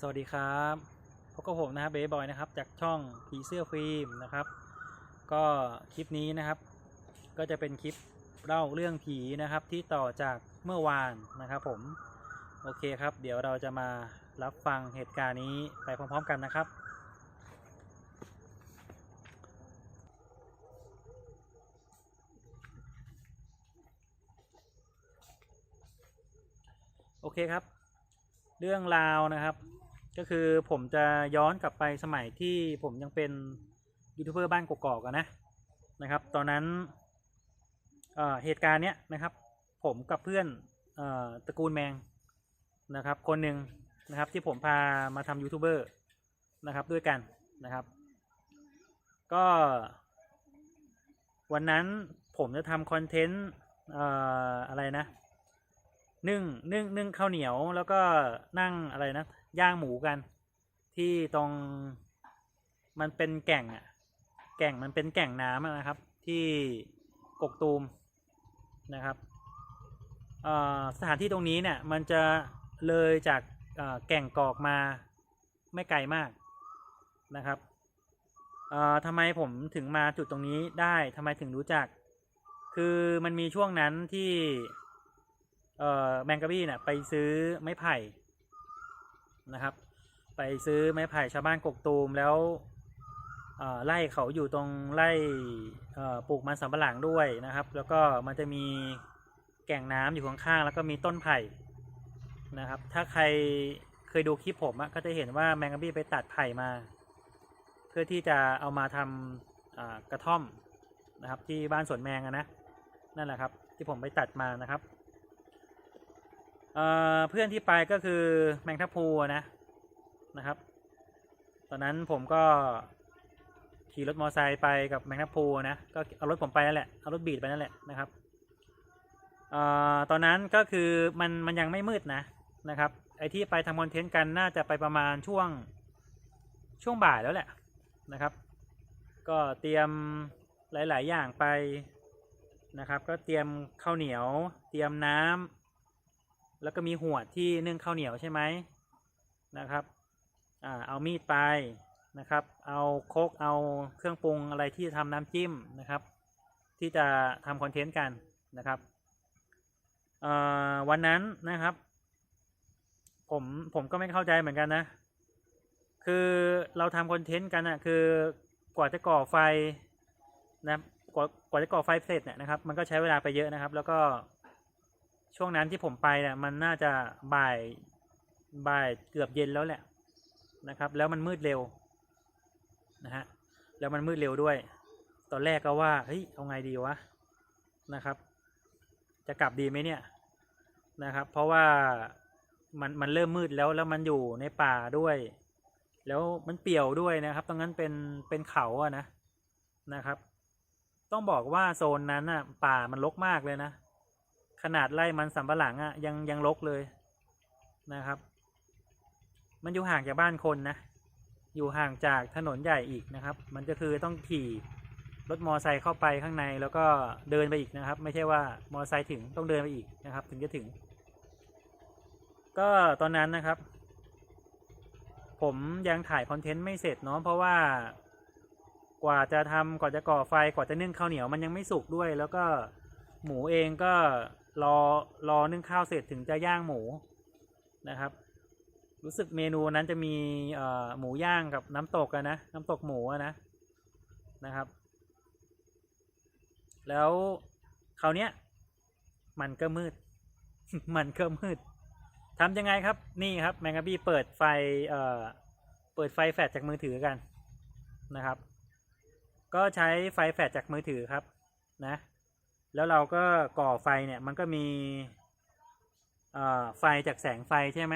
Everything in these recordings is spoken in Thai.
สวัสดีครับพบกับผมนะครับเบย์บอยนะครับ จากช่องผีเสื้อฟิล์มนะครับ ก็คลิปนี้นะครับ ก็จะเป็นคลิปเล่าเรื่องผีนะครับที่ต่อจากเมื่อวานนะครับ ผมโอเคครับ เดี๋ยวเราจะมารับฟังเหตุการณ์นี้ไปพร้อม ๆ กันนะครับ โอเคครับ เรื่องราวนะครับ ก็คือผมจะย้อนกลับไปสมัยที่ผมยังเป็นยูทูบเบอร์บ้านกกอกอะนะนะครับ ตอนนั้นเอ่อเหตุการณ์เนี้ยนะครับ ผมกับเพื่อนเอ่อตระกูลแมงนะครับ คนหนึ่งนะครับที่ผมพามาทำยูทูบเบอร์นะครับด้วยกันนะครับ ก็วันนั้นผมจะทำคอนเทนต์เอ่ออะไรนะนึ่งนึ่งนึ่งข้าวเหนียวแล้วก็นั่งอะไรนะ ย่างหมูกัน ที่ตรงมันเป็นแก่งอะแก่งมันเป็นแก่งน้ำนะครับ ที่กกตูมนะครับสถานที่ตรงนี้เนี่ยมันจะเลยจากแก่งกอกมาไม่ไกลมากนะครับทำไมผมถึงมาจุดตรงนี้ได้ทำไมถึงรู้จัก คือมันมีช่วงนั้นที่แมงกะบี้เนี่ยไปซื้อไม้ไผ่ นะครับ ไปซื้อไม้ไผ่ชาวบ้านกกตูมแล้วไร่เขาอยู่ตรงไร่ปลูกมันสำปะหลังด้วยนะครับ แล้วก็มันจะมีแก่งน้ำอยู่ข้างๆแล้วก็มีต้นไผ่นะครับ ถ้าใครเคยดูคลิปผมก็จะเห็นว่าแมงกะบี้ไปตัดไผ่มา เพื่อที่จะเอามาทำอ่ากระท่อมนะครับ ที่บ้านสวนแมงนะนั่นแหละครับ ที่ผมไปตัดมานะครับ เพื่อนที่ไปก็คือแมงทับพลูอะนะนะครับ ตอนนั้นผมก็ขี่รถมอเตอร์ไซค์ไปกับแมงทับพลูนะก็เอารถผมไปนั่นแหละเอารถบีดไปนั่นแหละนะครับอตอนนั้นก็คือมันมันยังไม่มืดนะนะครับไอที่ไปทำคอนเทนต์กันน่าจะไปประมาณช่วงช่วงบ่ายแล้วแหละนะครับ ก็เตรียมหลาย ๆ อย่างไปนะครับ ก็เตรียมข้าวเหนียว เตรียมน้ำ แล้วก็มีหัวที่นึ่งข้าวเหนียวใช่ไหมนะครับอ่าเอามีดไปนะครับ เอาโคกเอาเครื่องปรุงอะไรที่ทำน้ำจิ้มนะครับ ที่จะทำคอนเทนต์กันนะครับวันนั้นนะครับ ผมผมก็ไม่เข้าใจเหมือนกันนะ คือเราทำคอนเทนต์กันอะคือกว่าจะก่อไฟนะกว่ากว่าจะก่อไฟเสร็จเนี่ยนะครับ มันก็ใช้เวลาไปเยอะนะครับ แล้วก็ ช่วงนั้นที่ผมไปเนี่ยมันน่าจะบ่ายบ่ายเกือบเย็นแล้วแหละนะครับ แล้วมันมืดเร็วนะฮะแล้วมันมืดเร็วด้วย ตอนแรกก็ว่าเฮ้ยเอาไงดีวะนะครับ จะกลับดีไหมเนี่ยนะครับ เพราะว่ามันมันเริ่มมืดแล้วแล้วมันอยู่ในป่าด้วย แล้วมันเปี่ยวด้วยนะครับตรงนั้นเป็นเป็นเขาอะนะนะครับ ต้องบอกว่าโซนนั้นอะป่ามันรกมากเลยนะ ขนาดไร่มันสำปะหลังอะ่ะยังยังลกเลยนะครับ มันอยู่ห่างจากบ้านคนนะ อยู่ห่างจากถนนใหญ่อีกนะครับ มันก็คือต้องขี่รถมอไซค์เข้าไปข้างในแล้วก็เดินไปอีกนะครับ ไม่ใช่ว่ามอไซค์ถึงต้องเดินไปอีกนะครับ ถึงจะถึง ก็ตอนนั้นนะครับ ผมยังถ่ายคอนเทนต์ไม่เสร็จเนาะเพราะว่ากว่าจะทำกว่าจะก่อไฟกว่าจะนึ่งข้าวเหนียวมันยังไม่สุกด้วย แล้วก็หมูเองก็ รอรอนึ่งข้าวเสร็จถึงจะย่างหมูนะครับ รู้สึกเมนูนั้นจะมีเอ่อหมูย่างกับน้ำตกอะนะน้ำตกหมูอะนะนะครับ แล้วคราวเนี้ยมันก็มืด มันก็มืดทำยังไงครับนี่ครับแมงกะบี้เปิดไฟเอ่อเปิดไฟแฟลชจากมือถือกันนะครับ ก็ใช้ไฟแฟลชจากมือถือครับนะ แล้วเราก็ก่อไฟเนี่ยมันก็มีไฟจากแสงไฟใช่ไหม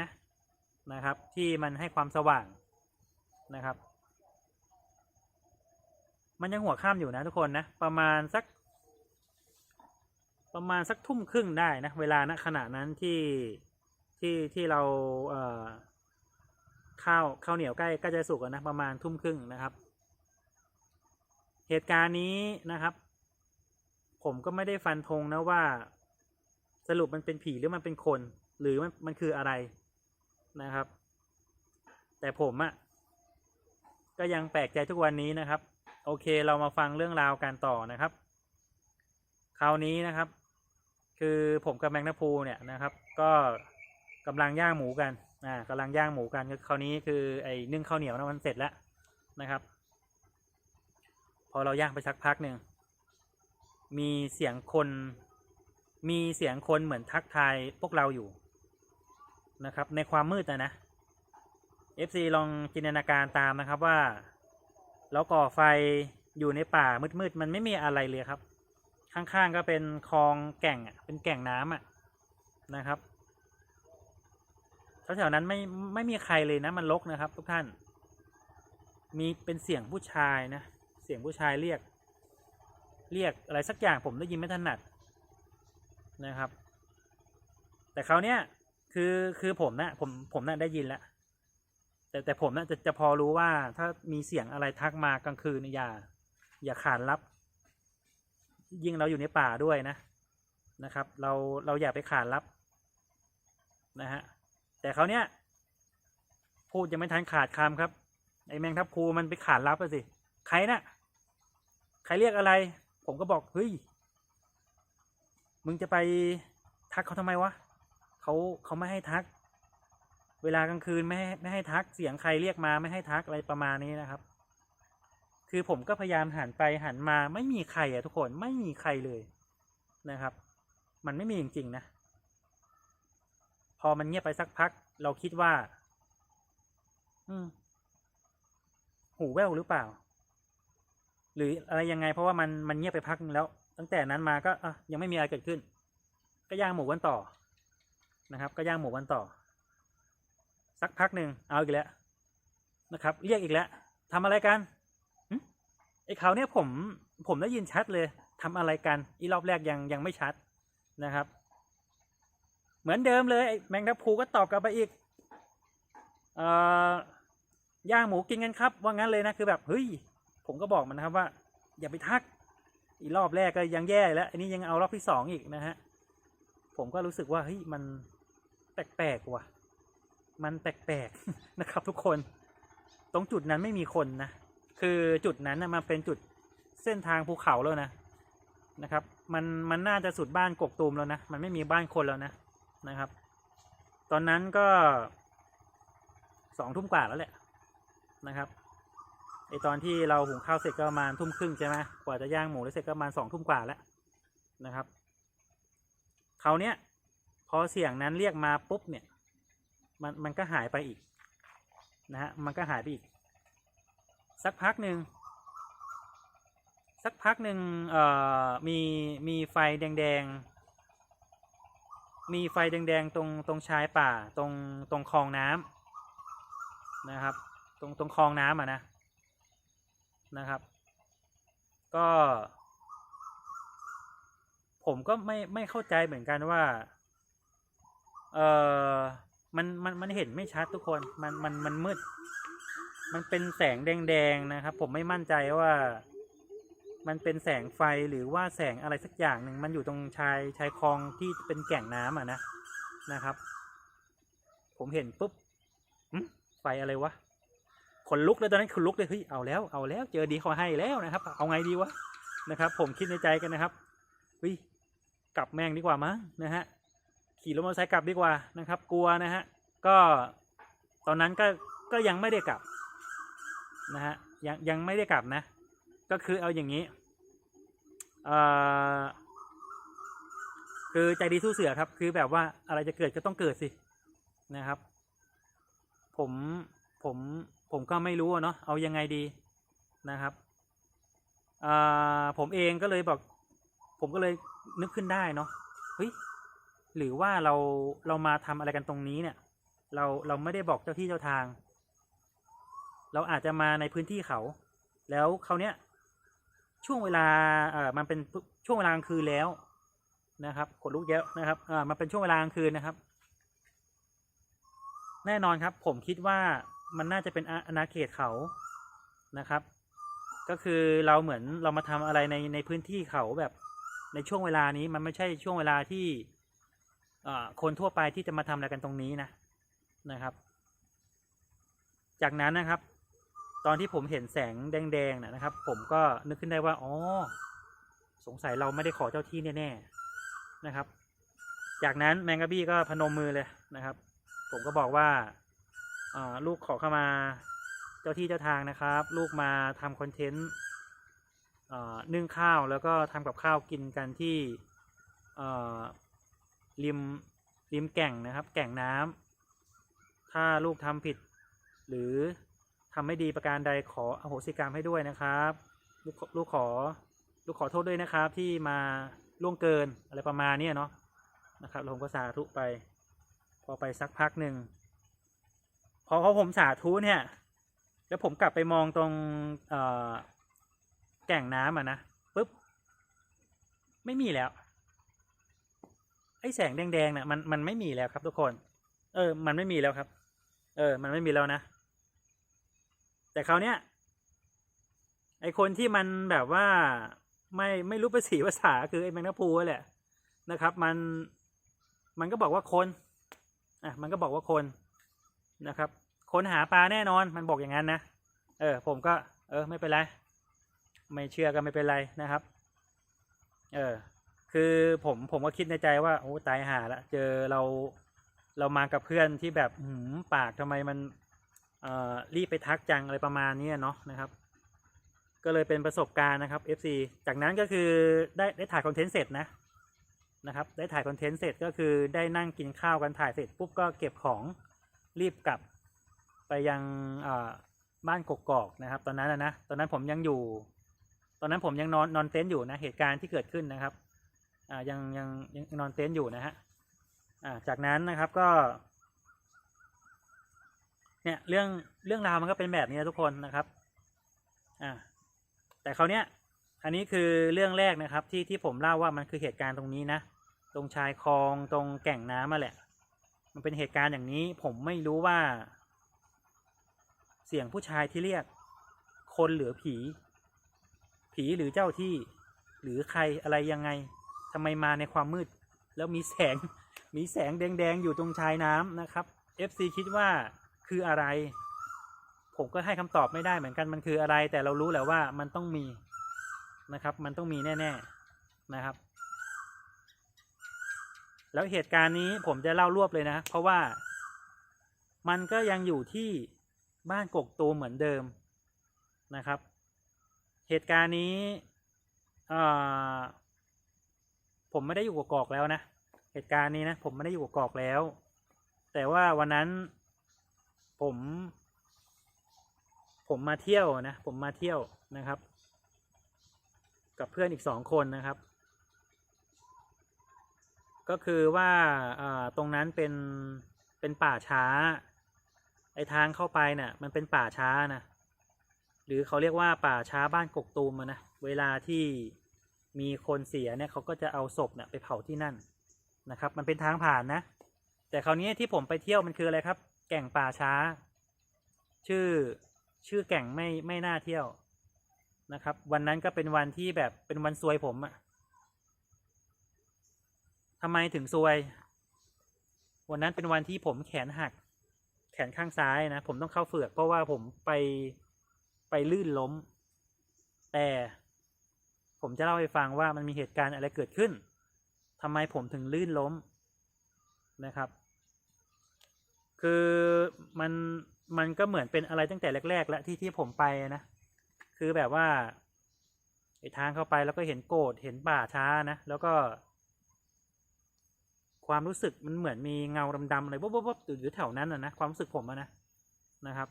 นะครับ ที่มันให้ความสว่างนะครับ มันยังหัวข้ามอยู่นะทุกคนนะประมาณสัก ประมาณสักทุ่มครึ่งได้นะเวลาณขณะนั้นที่ที่ที่เราเข้าวข้าวเหนียวใกล้ใกล้จะสุกแล้วนะประมาณทุ่มครึ่งนะครับ เหตุการณ์นี้นะครับ ผมก็ไม่ได้ฟันธงนะว่า สรุปมันเป็นผีหรือมันเป็นคน หรือมันมันคืออะไรนะครับ แต่ผมอะ่ะก็ยังแปลกใจทุกวันนี้นะครับ โอเคเรามาฟังเรื่องราวการต่อนะครับ คราวนี้นะครับ คือผมกับแมงนาพูเนี่ยนะครับ ก็กำลังย่างหมูกันอ่ากำลังย่างหมูกันก็คราวนี้คือไอ้นึ่งข้าวเหนียวนะมันเสร็จแล้วนะครับ พอเราย่างไปสักพักหนึ่ง มีเสียงคน มีเสียงคนเหมือนทักทายพวกเราอยู่นะครับ ในความมืดนะนะ FC ลองจินตนาการตามนะครับว่า เราก่อไฟอยู่ในป่ามืดๆมันไม่มีอะไรเลยครับ ข้างๆก็เป็นคลองแก่งอะเป็นแก่งน้ำอะนะครับแถวๆนั้นไม่ไม่มีใครเลยนะมันรกนะครับ ทุกท่าน มีเป็นเสียงผู้ชายนะ เสียงผู้ชายเรียก เรียกอะไรสักอย่างผมได้ยินไม่ถนัดนะครับ แต่คราวเนี้ยคือคือผมนะผมผมน่ะได้ยินแล้วแต่แต่ผมน่ะจะจะพอรู้ว่าถ้ามีเสียงอะไรทักมากลางคืนอย่า อย่าขานรับ ยิ่งเราอยู่ในป่าด้วยนะนะครับ เราเราอย่าไปขานรับนะฮะแต่เขาเนี้ยพูดยังไม่ทันขาดคำครับไอแมงทับครูมันไปขานรับไปสิ ใครนะ่ะ ใครเรียกอะไร ผมก็บอกเฮ้ยมึงจะไปทักเขาทำไมวะเขาเขาไม่ให้ทัก เวลากลางคืนไม่ให้ไม่ให้ทักเสียงใครเรียกมาไม่ให้ทักอะไรประมาณนี้นะครับ คือผมก็พยายามหันไปหันมาไม่มีใครอะทุกคนไม่มีใครเลยนะครับ มันไม่มีจริงๆนะพอมันเงียบไปสักพัก เราคิดว่า อืม หูแว่วหรือเปล่า หรืออะไรยังไงเพราะว่ามันมันเงียบไปพักแล้ว ตั้งแต่นั้นมาก็ยังไม่มีอะไรเกิดขึ้น ก็ย่างหมูกันต่อนะครับ ก็ย่างหมูกันต่อ สักพักหนึ่งเอาอีกแล้วนะครับ เรียกอีกแล้วทำอะไรกันไอ้เขาเนี่ยผมผมได้ยินชัดเลยทำอะไรกันอีรอบแรกยังยังไม่ชัดนะครับ เหมือนเดิมเลยไอแมงดาพูก็ตอบกลับไปอีกเอ่อย่างหมูกินกันครับ ว่างั้นเลยนะคือแบบเฮ้ย ผมก็บอกมันนะครับว่า อย่าไปทัก อีรอบแรกก็ยังแย่แล้ว อันนี้ยังเอารอบที่สองอีกนะฮะ ผมก็รู้สึกว่าเฮ้ยมันแปลกๆว่ะ มันแปลกๆนะครับ ทุกคน ตรงจุดนั้นไม่มีคนนะ คือจุดนั้นนะมันเป็นจุดเส้นทางภูเขาแล้วนะนะครับ มันมันน่าจะสุดบ้านกกตูมแล้วนะ มันไม่มีบ้านคนแล้วนะนะครับ ตอนนั้นก็สองทุ่มกว่าแล้วแหละนะครับ ไอตอนที่เราหุงข้าวเสร็จก็ประมาณทุ่มครึ่งใช่ไหมกว่าจะย่างหมูได้เสร็จก็ประมาณสองทุ่มกว่าแล้วนะครับเขาเนี้ยพอเสียงนั้นเรียกมาปุ๊บเนี่ย มันมันก็หายไปอีกนะฮะมันก็หายไปอีก สักพักหนึ่งสักพักหนึ่งเอ่อมีมีไฟแดงๆ มีไฟแดงๆตรงตรงชายป่าตรงตรงคลองน้ำนะครับ ตรงตรงคลองน้ำอะนะ นะครับ ก็ ผมก็ไม่ไม่เข้าใจเหมือนกันว่า เออมันมันมันเห็นไม่ชัดทุกคน มันมันมันมืด มันเป็นแสงแดงๆนะครับ ผมไม่มั่นใจว่า มันเป็นแสงไฟหรือว่าแสงอะไรสักอย่างหนึ่งมันอยู่ตรงชายชายคลองที่เป็นแก่งน้ำอะนะนะครับ ผมเห็นปุ๊บไฟอะไรวะ ขนลุกเลยตอนนั้นขนลุกเลยเฮ้ยเอาแล้วเอาแล้ว เจอดีเขาให้แล้วนะครับ เอาไงดีวะนะครับ ผมคิดในใจกันนะครับเฮ้ยกลับแม่งดีกว่ามั้งนะฮะขี่รถมอเตอร์ไซค์กลับดีกว่านะครับ กลัวนะฮะก็ตอนนั้นก็ก็ยังไม่ได้กลับนะฮะยังยังไม่ได้กลับนะ ก็คือเอาอย่างนี้เอ่อคือใจดีสู้เสือครับ คือแบบว่าอะไรจะเกิดก็ต้องเกิดสินะครับ ผมผม ผมก็ไม่รู้เนาะเอายังไงดีนะครับผมเองก็เลยบอกผมก็เลยนึกขึ้นได้เนาะเฮ้ยหรือว่าเราเรามาทำอะไรกันตรงนี้เนี่ย เราเราไม่ได้บอกเจ้าที่เจ้าทาง เราอาจจะมาในพื้นที่เขา แล้วเขาเนี้ยช่วงเวลาเอ่อมันเป็นช่วงเวลากลางคืนแล้วนะครับขนลุกเยอะนะครับเอ่ามันเป็นช่วงเวลากลางคืนนะครับ แน่นอนครับ ผมคิดว่า มันน่าจะเป็นอาอาณาเขตเขานะครับ ก็คือเราเหมือนเรามาทำอะไรในในพื้นที่เขาแบบในช่วงเวลานี้มันไม่ใช่ช่วงเวลาที่อ่าคนทั่วไปที่จะมาทำอะไรกันตรงนี้นะนะครับ จากนั้นนะครับ ตอนที่ผมเห็นแสงแดงๆนะครับ ผมก็นึกขึ้นได้ว่าอ๋อสงสัยเราไม่ได้ขอเจ้าที่แน่ๆนะครับ จากนั้นแมงกะบี้ก็พนมมือเลยนะครับ ผมก็บอกว่า ลูกขอเข้ามาเจ้าที่เจ้าทางนะครับ ลูกมาทำคอนเทนต์นึ่งข้าวแล้วก็ทำกับข้าวกินกันที่ริมริมแก่งนะครับ แก่งน้ำถ้าลูกทำผิด หรือทำไม่ดีประการใดขออโหสิกรรมให้ด้วยนะครับ ลูกขอลูกขอลูกขอโทษด้วยนะครับ ที่มาล่วงเกินอะไรประมาณนี้เนาะนะครับแล้วผมก็สาธุไป พอไปสักพักหนึ่ง พอเขาผมสาธุเนี่ย แล้วผมกลับไปมองตรงเอ่อแก่งน้ำอะนะปุ๊บ ไม่มีแล้ว ไอ้แสงแดงๆเนี่ยมันมันไม่มีแล้วครับทุกคน เออ มันไม่มีแล้วครับ เออ มันไม่มีแล้วนะ แต่คราวเนี้ยไอคนที่มันแบบว่าไม่ไม่รู้ภาษีภาษาคือไอแมงนาพูแหละนะครับ มันมันก็บอกว่าคน อะ มันก็บอกว่าคน นะครับค้นหาปลาแน่นอนมันบอกอย่างนั้นนะ เออผมก็ เออไม่เป็นไรไม่เชื่อก็ไม่เป็นไรนะครับ เออคือผมผมก็คิดในใจว่าโอ้ตายหาละเจอเราเรามากับเพื่อนที่แบบหืมปากทำไมมันเอ่อรีบไปทักจังอะไรประมาณนี้เนาะนะครับ ก็เลยเป็นประสบการณ์นะครับ FC จากนั้นก็คือได้ได้ถ่ายคอนเทนต์เสร็จนะนะครับ ได้ถ่ายคอนเทนต์เสร็จก็คือได้นั่งกินข้าวกันถ่ายเสร็จปุ๊บก็เก็บของ รีบกลับไปยังบ้านกกอกนะครับ ตอนนั้นนะตอนนั้นผมยังอยู่ ตอนนั้นผมยังนอนนอนเต็นท์อยู่นะเหตุการณ์ที่เกิดขึ้นนะครับอ่ายังยังยังนอนเต็นท์อยู่นะฮะอ่าจากนั้นนะครับก็ เนี่ยเรื่องเรื่องราวมันก็เป็นแบบนี้ทุกคนนะครับอ่าแต่คราวเนี้ยอันนี้คือเรื่องแรกนะครับที่ที่ผมเล่าว่ามันคือเหตุการณ์ตรงนี้นะ ตรงชายคลองตรงแก่งน้ำมาแหละ มันเป็นเหตุการณ์อย่างนี้ ผมไม่รู้ว่า เสียงผู้ชายที่เรียก คนหรือผี ผีหรือเจ้าที่ หรือใครอะไรยังไงทำไมมาในความมืด แล้วมีแสง มีแสงแดงๆอยู่ตรงชายน้ำนะครับ FC คิดว่าคืออะไร ผมก็ให้คำตอบไม่ได้เหมือนกันมันคืออะไร แต่เรารู้แหละว่ามันต้องมีนะครับ มันต้องมีแน่ ๆนะครับ แล้วเหตุการณ์นี้ผมจะเล่ารวบเลยนะ เพราะว่ามันก็ยังอยู่ที่บ้านกกตูเหมือนเดิมนะครับ เหตุการณ์นี้ผมไม่ได้อยู่กกอกแล้วนะ เหตุการณ์นี้นะผมไม่ได้อยู่กกอกแล้ว แต่ว่าวันนั้นผม ผมมาเที่ยวนะ ผมมาเที่ยวนะครับ กับเพื่อนอีกสองคนนะครับ ก็คือว่าตรงนั้นเป็นเป็นป่าช้า ไอทางเข้าไปเนี่ยมันเป็นป่าช้านะหรือเขาเรียกว่าป่าช้าบ้านกกตูมนะเวลาที่มีคนเสียเนี่ยเขาก็จะเอาศพเนี่ยไปเผาที่นั่นนะครับ มันเป็นทางผ่านนะ แต่คราวนี้ที่ผมไปเที่ยวมันคืออะไรครับ แก่งป่าช้า ชื่อชื่อแก่งไม่ไม่น่าเที่ยวนะครับ วันนั้นก็เป็นวันที่แบบเป็นวันซวยผมอะ ทำไมถึงซวย วันนั้นเป็นวันที่ผมแขนหัก แขนข้างซ้ายนะ ผมต้องเข้าเฝือก เพราะว่าผมไปไปลื่นล้ม แต่ ผมจะเล่าให้ฟังว่ามันมีเหตุการณ์อะไรเกิดขึ้นทำไมผมถึงลื่นล้มนะครับ คือมันมันก็เหมือนเป็นอะไรตั้งแต่แรก ๆ แล้วที่ที่ผมไปนะคือแบบว่าไอ้ทางเข้าไปแล้วก็เห็นโกดเห็นป่าช้านะ แล้วก็ ความรู้สึกมันเหมือนมีเงาดำๆอะไรบ๊บๆๆอยู่แถวนั้นนะนะความรู้สึกผมนะนะครับ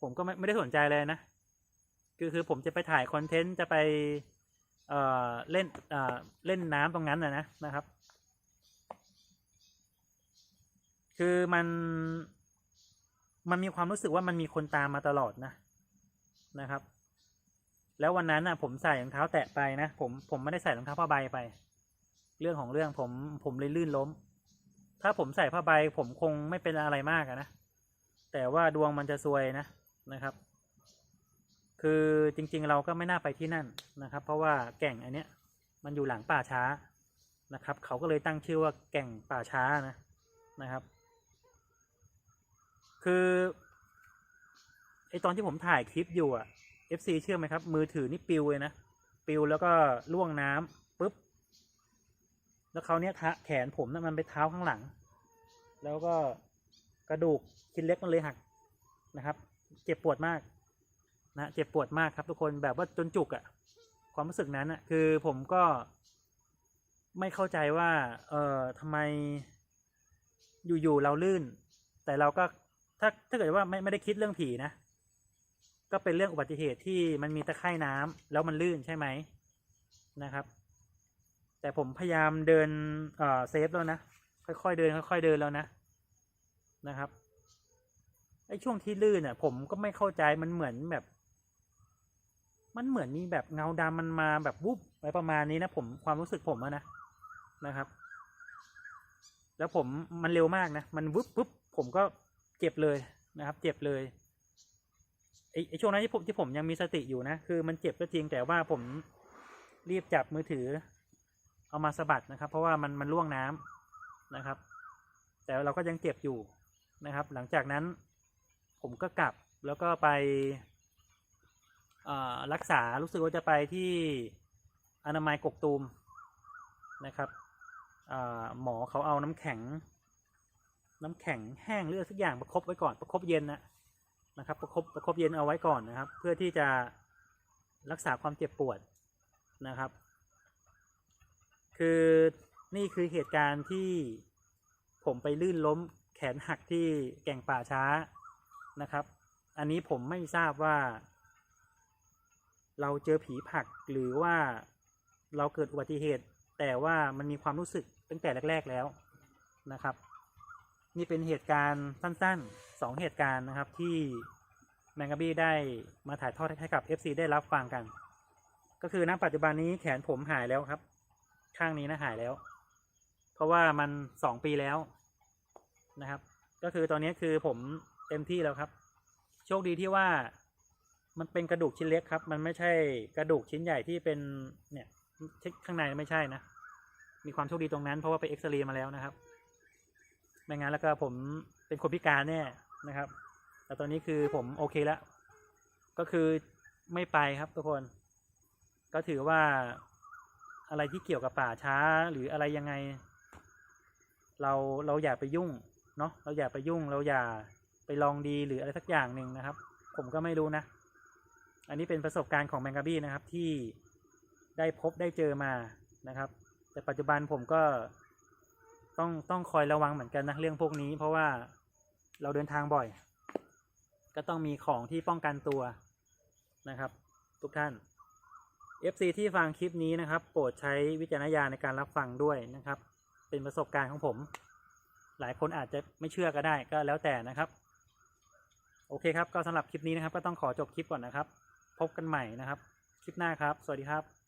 ผมก็ไม่ไม่ได้สนใจเลยนะคือคือผมจะไปถ่ายคอนเทนต์จะไปเอ่อเล่นเอ่อเล่นน้ำตรงนั้นนะนะนะครับ คือมันมันมีความรู้สึกว่ามันมีคนตามมาตลอดนะนะครับ แล้ววันนั้นน่ะ ผมใส่รองเท้าแตะไปนะผมผมไม่ได้ใส่รองเท้าผ้าใบไป เรื่องของเรื่องผมผมเลยลื่นล้ม ถ้าผมใส่ผ้าใบผมคงไม่เป็นอะไรมากนะ แต่ว่าดวงมันจะซวยนะนะครับ คือจริงๆเราก็ไม่น่าไปที่นั่นนะครับ เพราะว่าแก่งอันเนี้ย มันอยู่หลังป่าช้านะครับ เขาก็เลยตั้งชื่อว่าแก่งป่าช้านะนะครับ คือไอตอนที่ผมถ่ายคลิปอยู่อะ FC เชื่อไหมครับ มือถือนี่ปิวเลยนะ ปิวแล้วก็ล่วงน้ำปุ๊บ แล้วเขาเนี้ยทะแขนผมนะมันไปเท้าข้างหลัง แล้วก็กระดูกชิ้นเล็กมันเลยหักนะครับ เจ็บปวดมากนะเจ็บปวดมากครับทุกคนแบบว่าจนจุกอะความรู้สึกนั้นอะคือผมก็ไม่เข้าใจว่า เอ่อทำไมอยู่ๆเราลื่น แต่เราก็ถ้าถ้าเกิดว่าไม่ไม่ได้คิดเรื่องผีนะ ก็เป็นเรื่องอุบัติเหตุที่มันมีตะไคร่น้ำแล้วมันลื่นใช่ไหมนะครับ แต่ผมพยายามเดินเอ่อเซฟแล้วนะ ค่อยๆเดิน ค่อย ๆ เดินแล้วนะนะครับไอ้ช่วงที่ลื่นอะ ผมก็ไม่เข้าใจมันเหมือนแบบ มันเหมือนมีแบบเงาดำมันมาแบบวุบไปประมาณนี้นะผมความรู้สึกผมอะนะนะครับ แล้วผมมันเร็วมากนะมันวุบปุ๊บผมก็เจ็บเลยนะครับ เจ็บเลยไอ้ไอช่วงนั้นที่ผมที่ผมยังมีสติอยู่นะคือมันเจ็บก็จริงแต่ว่าผมรีบจับมือถือ เอามาสะบัดนะครับ เพราะว่ามันมันล่วงน้ำนะครับ แต่เราก็ยังเจ็บอยู่นะครับ หลังจากนั้นผมก็กลับแล้วก็ไปรักษารู้สึกว่าจะไปที่อนามัยกกตูมนะครับหมอเขาเอาน้ำแข็ง น้ำแข็งแห้งหรืออะไรสักอย่างประคบไว้ก่อนประคบเย็นนะนะครับ ประคบประคบเย็นเอาไว้ก่อนนะครับ เพื่อที่จะรักษาความเจ็บปวดนะครับ คือนี่คือเหตุการณ์ที่ผมไปลื่นล้มแขนหักที่แก่งป่าช้านะครับ อันนี้ผมไม่ทราบว่า เราเจอผีผักหรือว่าเราเกิดอุบัติเหตุ แต่ว่ามันมีความรู้สึกตั้งแต่แรก ๆแล้วนะครับ นี่เป็นเหตุการณ์สั้นๆสองเหตุการณ์นะครับที่แมงกะบี้ได้มาถ่ายทอดให้กับ FC ได้รับฟังกัน ก็คือณปัจจุบันนี้แขนผมหายแล้วครับ ข้างนี้นะหายแล้ว เพราะว่ามันสองปีแล้วนะครับ ก็คือตอนนี้คือผมเต็มที่แล้วครับ โชคดีที่ว่ามันเป็นกระดูกชิ้นเล็กครับ มันไม่ใช่กระดูกชิ้นใหญ่ที่เป็นเนี่ยข้างในไม่ใช่นะ มีความโชคดีตรงนั้นเพราะว่าไปเอ็กซเรย์มาแล้วนะครับ ไม่งั้นแล้วก็ผมเป็นคนพิการแน่นะครับ แต่ตอนนี้คือผมโอเคแล้ว ก็คือไม่ไปครับทุกคน ก็ถือว่า อะไรที่เกี่ยวกับป่าช้าหรืออะไรยังไง เราเราอย่าไปยุ่งเนาะเราอย่าไปยุ่ง เราอย่าไปลองดีหรืออะไรสักอย่างหนึ่งนะครับ ผมก็ไม่รู้นะ อันนี้เป็นประสบการณ์ของแมงกาบี้นะครับที่ได้พบได้เจอมานะครับ แต่ปัจจุบันผมก็ต้องต้องคอยระวังเหมือนกันนะเรื่องพวกนี้ เพราะว่าเราเดินทางบ่อย ก็ต้องมีของที่ป้องกันตัวนะครับ ทุกท่าน FC ที่ฟังคลิปนี้นะครับ โปรดใช้วิจารณญาณในการรับฟังด้วยนะครับ เป็นประสบการณ์ของผม หลายคนอาจจะไม่เชื่อก็ได้ก็แล้วแต่นะครับ โอเคครับก็สำหรับคลิปนี้นะครับ ก็ต้องขอจบคลิปก่อนนะครับ พบกันใหม่นะครับ คลิปหน้าครับ สวัสดีครับ